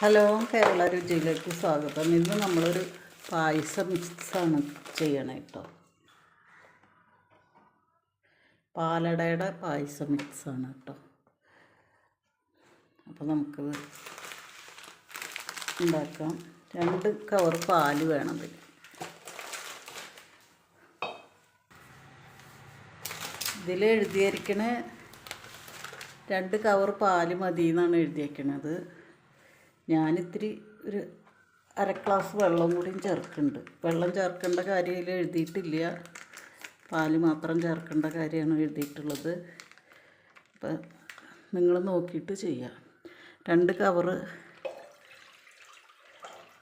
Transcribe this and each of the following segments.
Hello Kerala രുചിയിലേക്ക് സ്വാഗതം. ഇന്ന് നമ്മളൊരു പായസ മിക്സാണ് ചെയ്യണേ കേട്ടോ പാലടയുടെ പായസ മിക്സാണ് കേട്ടോ അപ്പോൾ നമുക്ക് ഉണ്ടാക്കാം. രണ്ട് കവർ പാൽ വേണം ഇതിൽ ഇതിൽ എഴുതിയിരിക്കണ രണ്ട് കവർ പാൽ മതി എന്നാണ് എഴുതിയേക്കണത്. ഞാനിത്തിരി ഒരു അര ഗ്ലാസ് വെള്ളം കൂടിയും ചേർക്കുന്നുണ്ട്. വെള്ളം ചേർക്കേണ്ട കാര്യം എഴുതിയിട്ടില്ല. പാൽ മാത്രം ചേർക്കേണ്ട കാര്യമാണ് എഴുതിയിട്ടുള്ളത്. അപ്പം നിങ്ങൾ നോക്കിയിട്ട് ചെയ്യാം. രണ്ട് കവറ്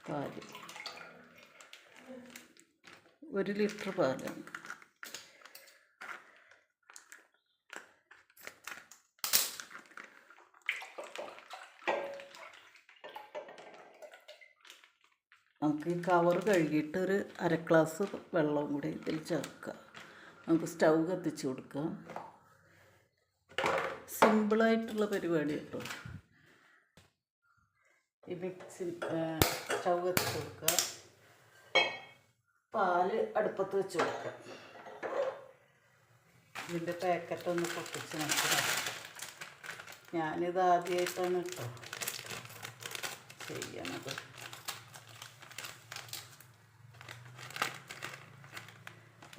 പാൽ. ഒരു ലിറ്റർ പാലാണ്. നമുക്ക് ഈ കവർ കഴുകിയിട്ട് ഒരു അര ഗ്ലാസ് വെള്ളം കൂടി ഇതിൽ ചേർക്കുക. നമുക്ക് സ്റ്റൗ കത്തിച്ച് കൊടുക്കാം സിമ്പിളായിട്ടുള്ള പരിപാടി കേട്ടോ. ഈ സ്റ്റൗ കത്തിച്ച് കൊടുക്കുക. പാൽ അടുപ്പത്ത് വെച്ച് കൊടുക്കുക. ഇതിന്റെ പാക്കറ്റ് ഒന്ന് പൊട്ടിച്ച് നോക്കുക ഞാനിത് ആദ്യമായിട്ടാണ് കേട്ടോ ചെയ്യണത്.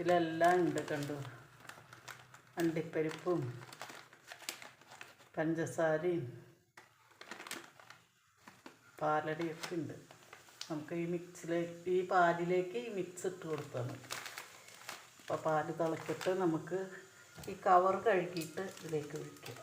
ഇതിലെല്ലാം ഉണ്ട് കണ്ടു? അണ്ടിപ്പരിപ്പും പഞ്ചസാരയും പാലടയൊക്കെ ഉണ്ട്. നമുക്ക് ഈ മിക്സിലേക്ക് ഈ പാലിലേക്ക് ഈ മിക്സ് ഇട്ട് കൊടുത്താൽ മതി. അപ്പോൾ പാൽ തിളക്കിട്ട് നമുക്ക് ഈ കവർ കഴുകിയിട്ട് ഇതിലേക്ക് ഒഴിക്കാം.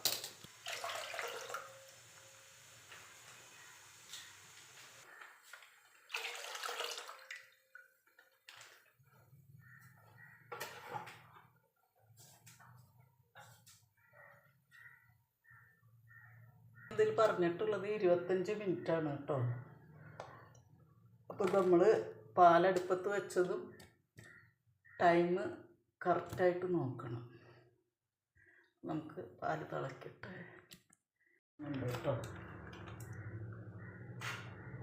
ഇതിൽ പറഞ്ഞിട്ടുള്ളത് ഇരുപത്തഞ്ച് മിനിറ്റാണ് കേട്ടോ. അപ്പോൾ നമ്മൾ പാലടുപ്പത്ത് വെച്ചതും ടൈം കറക്റ്റായിട്ട് നോക്കണം. നമുക്ക് പാൽ തിളക്കട്ടെ. ഉണ്ട് കേട്ടോ.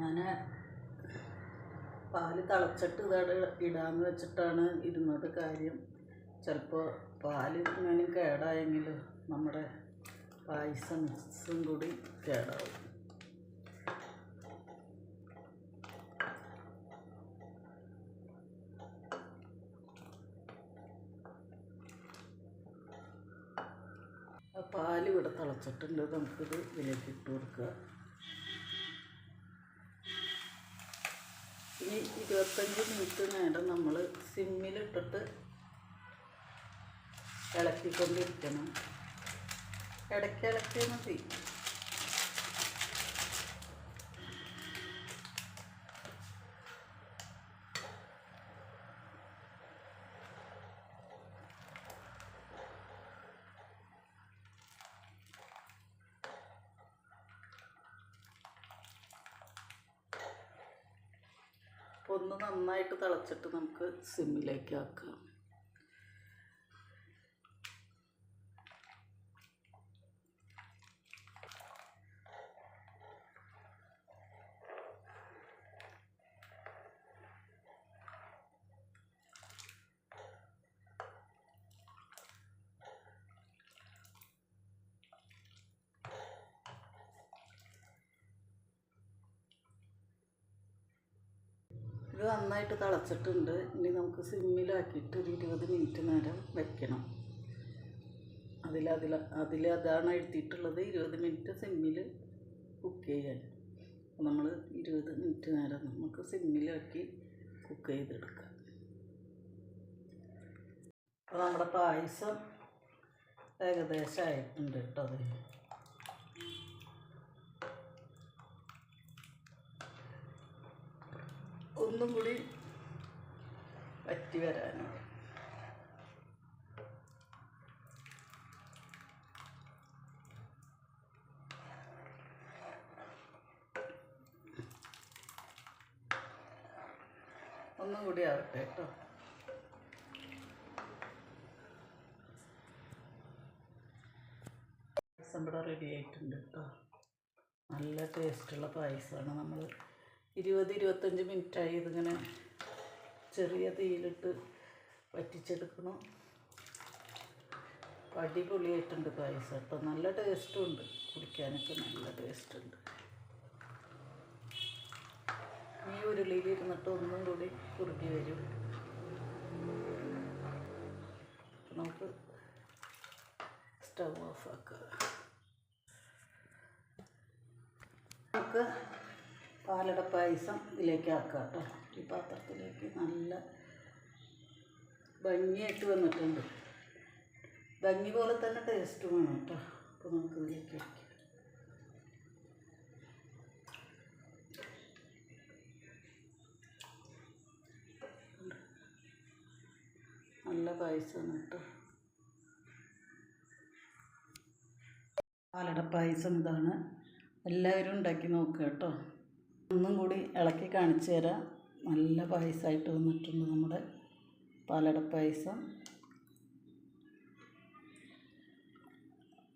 ഞാൻ പാൽ തിളച്ചിട്ട് ഇതാണ് ഇടാന്ന് വെച്ചിട്ടാണ് ഇരുന്നത് കാര്യം. ചിലപ്പോൾ പാൽ ഇങ്ങനെ കേടായെങ്കിൽ നമ്മുടെ പായസം മിക്സും കൂടി കേടാവും പാൽ ഇവിടെ തിളച്ചിട്ടുണ്ട്. നമുക്കിത് ഇതിലേക്ക് ഇട്ട് കൊടുക്കുക. ഇനി ഇരുപത്തഞ്ച് മിനിറ്റ് നേരം നമ്മൾ സിമ്മിലിട്ടിട്ട് ഇളക്കിക്കൊണ്ടിരിക്കണം. ഇടയ്ക്ക് ഇളക്കി മതി ഒന്ന് നന്നായിട്ട് തിളച്ചിട്ട് നമുക്ക് സിമ്മിലേക്ക് ആക്കാം. ഇത് നന്നായിട്ട് തിളച്ചിട്ടുണ്ട്. ഇനി നമുക്ക് സിമ്മിലാക്കിയിട്ട് ഒരു ഇരുപത് മിനിറ്റ് നേരം വെക്കണം. അതിൽ അതിൽ അതിൽ അതാണ് എഴുതിയിട്ടുള്ളത്. ഇരുപത് മിനിറ്റ് സിമ്മിൽ കുക്ക് ചെയ്യാൻ. നമ്മൾ ഇരുപത് മിനിറ്റ് നേരം നമുക്ക് സിമ്മിലാക്കി കുക്ക് ചെയ്തെടുക്കാം. അപ്പോൾ നമ്മുടെ പായസം ഏകദേശം ആയിട്ടുണ്ട് കേട്ടോ അത് ഒന്നും കൂടി വറ്റി വരാനാണ് ഒന്നും കൂടി ആവട്ടെ കേട്ടോ. റെഡി ആയിട്ടുണ്ട് കേട്ടോ. നല്ല ടേസ്റ്റുള്ള പായസമാണ് നമ്മൾ ഇരുപത് ഇരുപത്തഞ്ച് മിനിറ്റായി ഇതിങ്ങനെ ചെറിയ തീയിലിട്ട് വറ്റിച്ചെടുക്കണം അടിപൊളിയായിട്ടുണ്ട് പായസം കേട്ടോ. നല്ല ടേസ്റ്റും ഉണ്ട്. കുടിക്കാനൊക്കെ നല്ല ടേസ്റ്റ് ഉണ്ട് ഈ ഉരുളിയിൽ ഇരുന്നിട്ട് ഒന്നും കൂടി കുറുകി വരും. നമുക്ക് സ്റ്റവ് ഓഫ് ആക്കുക നമുക്ക് പാലട പായസം ഇതിലേക്ക് ആക്കുക കേട്ടോ. ഈ പാത്രത്തിലേക്ക് നല്ല ഭംഗിയായിട്ട് വന്നിട്ടുണ്ട്. ഭംഗി പോലെ തന്നെ ടേസ്റ്റ് വേണം കേട്ടോ. അപ്പോൾ നമുക്ക് ഇതിലേക്ക് വയ്ക്കാം നല്ല പായസമാണ് കേട്ടോ. പാലട പായസം ഇതാണ്. എല്ലാവരും ഉണ്ടാക്കി നോക്കുക കേട്ടോ. ഒന്നും കൂടി ഇളക്കി കാണിച്ചു തരാം. നല്ല പായസമായിട്ട് വന്നിട്ടുണ്ട് നമ്മുടെ പാലട പായസം.